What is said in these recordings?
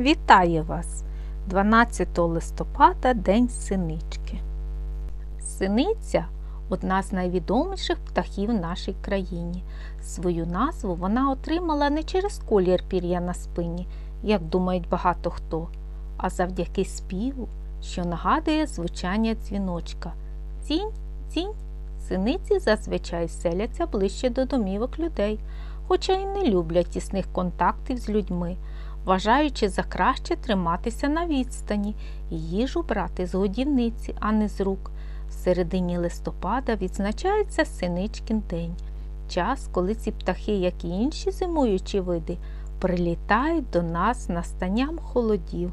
Вітаю вас! 12 листопада День синички. Синиця одна з найвідоміших птахів в нашій країні. Свою назву вона отримала не через колір пір'я на спині, як думають багато хто, а завдяки співу, що нагадує звучання дзвіночка. Дзінь, дзінь. Синиці зазвичай селяться ближче до домівок людей, хоча й не люблять тісних контактів з людьми вважаючи за краще триматися на відстані і їжу брати з годівниці, а не з рук. В середині листопада відзначається Синичкін день, час, коли ці птахи, як і інші зимуючі види, прилітають до нас настанням холодів.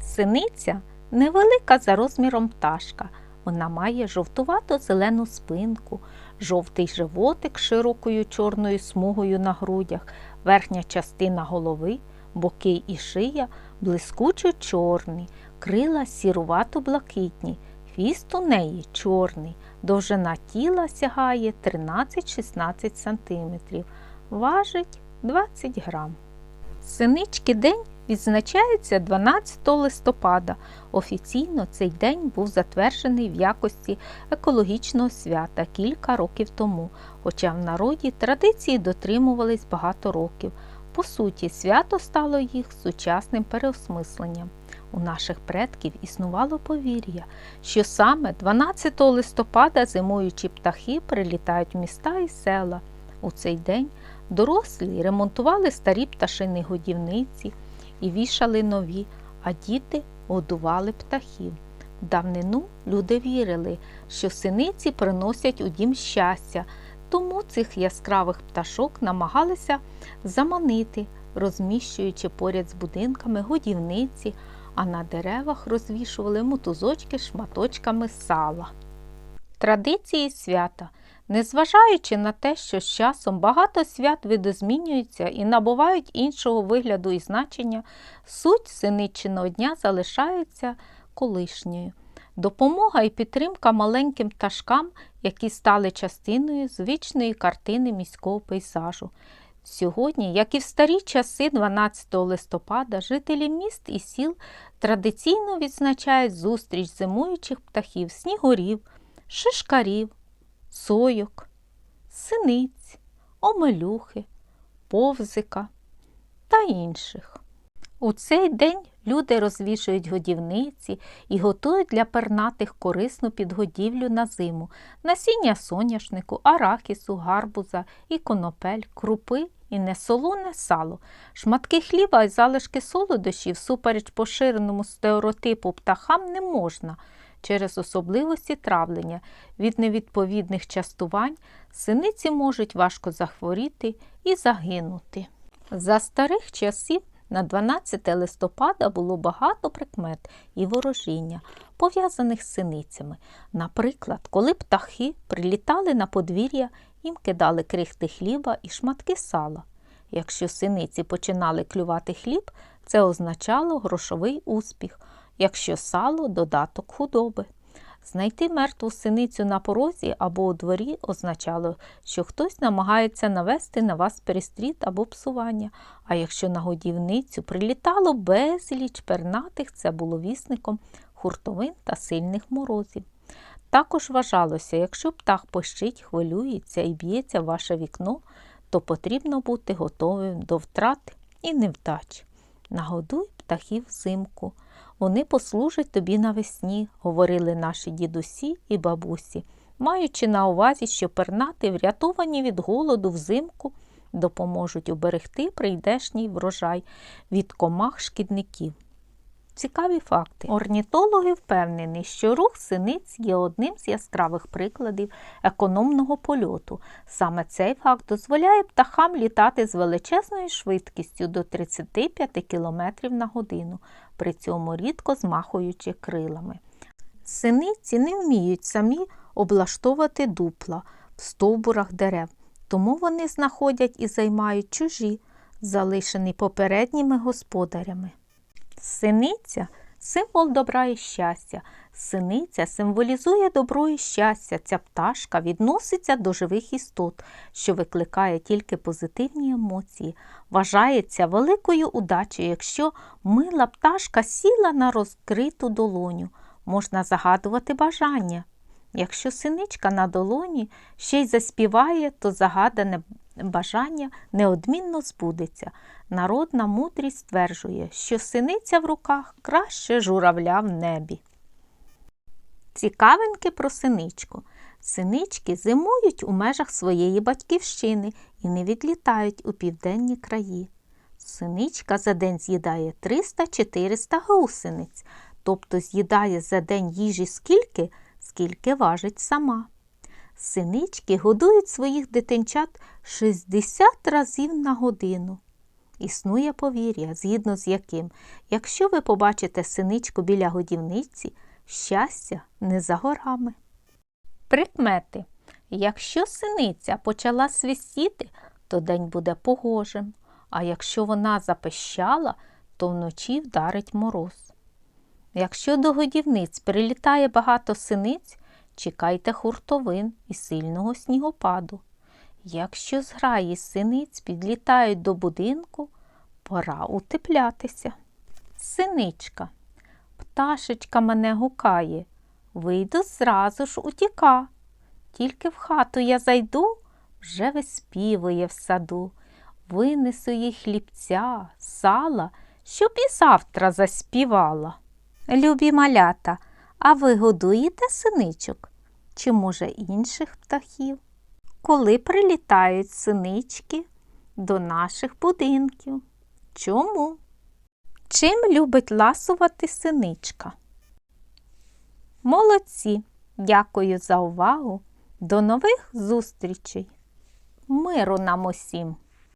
Синиця невелика за розміром пташка. Вона має жовтувато-зелену спинку, жовтий животик з широкою чорною смугою на грудях, верхня частина голови боки і шия блискучо чорні, крила сірувато-блакитні, хвіст у неї чорний, довжина тіла сягає 13-16 см, важить 20 грам. Синички день відзначається 12 листопада. Офіційно цей день був затверджений в якості екологічного свята кілька років тому, хоча в народі традиції дотримувались багато років. По суті, свято стало їх сучасним переосмисленням. У наших предків існувало повір'я, що саме 12 листопада зимуючі птахи прилітають в міста і села. У цей день дорослі ремонтували старі пташини годівниці і вішали нові, а діти годували птахів. Давнину люди вірили, що синиці приносять у дім щастя, тому цих яскравих пташок намагалися заманити, розміщуючи поряд з будинками годівниці, а на деревах розвішували мотузочки шматочками сала. Традиції свята. Незважаючи на те, що з часом багато свят видозмінюються і набувають іншого вигляду і значення, суть синичиного дня залишається колишньою. Допомога і підтримка маленьким пташкам, які стали частиною звичної картини міського пейзажу. Сьогодні, як і в старі часи 12 листопада, жителі міст і сіл традиційно відзначають зустріч зимуючих птахів, снігурів, шишкарів, сойок, синиць, омелюхи, повзика та інших. У цей день люди розвішують годівниці і готують для пернатих корисну підгодівлю на зиму, насіння соняшнику, арахісу, гарбуза і конопель, крупи і несолоне сало, шматки хліба і залишки солодощів супереч поширеному стереотипу птахам не можна. Через особливості травлення від невідповідних частувань синиці можуть важко захворіти і загинути. За старих часів на 12 листопада було багато прикмет і ворожіння, пов'язаних з синицями. Наприклад, коли птахи прилітали на подвір'я, їм кидали крихти хліба і шматки сала. Якщо синиці починали клювати хліб, це означало грошовий успіх, якщо сало додаток худоби. Знайти мертву синицю на порозі або у дворі означало, що хтось намагається навести на вас перестріт або псування, а якщо на годівницю прилітало безліч пернатих, це було вісником хуртовин та сильних морозів. Також вважалося, якщо птах пощить, хвилюється і б'ється в ваше вікно, то потрібно бути готовим до втрати і невдач. Нагодуй птахів взимку. Вони послужать тобі навесні, говорили наші дідусі і бабусі, маючи на увазі, що пернати, врятовані від голоду взимку, допоможуть уберегти прийдешній врожай від комах шкідників. Цікаві факти. Орнітологи впевнені, що рух синиць є одним з яскравих прикладів економного польоту. Саме цей факт дозволяє птахам літати з величезною швидкістю до 35 км на годину, при цьому рідко змахуючи крилами. Синиці не вміють самі облаштовувати дупла в стовбурах дерев, тому вони знаходять і займають чужі, залишені попередніми господарями. Синиця символ добра і щастя. Синиця символізує добро і щастя. Ця пташка відноситься до живих істот, що викликає тільки позитивні емоції. Вважається великою удачею, якщо мила пташка сіла на розкриту долоню. Можна загадувати бажання. Якщо синичка на долоні ще й заспіває, то загадане бажання неодмінно збудеться. Народна мудрість стверджує, що синиця в руках краще журавля в небі. Цікавинки про синичку. Синички зимують у межах своєї батьківщини і не відлітають у південні краї. Синичка за день з'їдає 300-400 гусениць, тобто з'їдає за день їжі скільки, скільки важить сама. Синички годують своїх дитинчат 60 разів на годину. Існує повір'я, згідно з яким, якщо ви побачите синичку біля годівниці, щастя не за горами. Прикмети. Якщо синиця почала свистіти, то день буде погожим, а якщо вона запищала, то вночі вдарить мороз. Якщо до годівниць прилітає багато синиць, чекайте хуртовин і сильного снігопаду. Якщо зграї синиць підлітають до будинку, пора утеплятися. Синичка. Пташечка мене гукає, вийду зразу ж утіка. Тільки в хату я зайду, вже виспівує в саду. Винесу їй хлібця, сала, щоб і завтра заспівала. Любі малята, а ви годуєте синичок? Чи, може, інших птахів? Коли прилітають синички до наших будинків? Чому? Чим любить ласувати синичка? Молодці! Дякую за увагу! До нових зустрічей! Миру нам усім!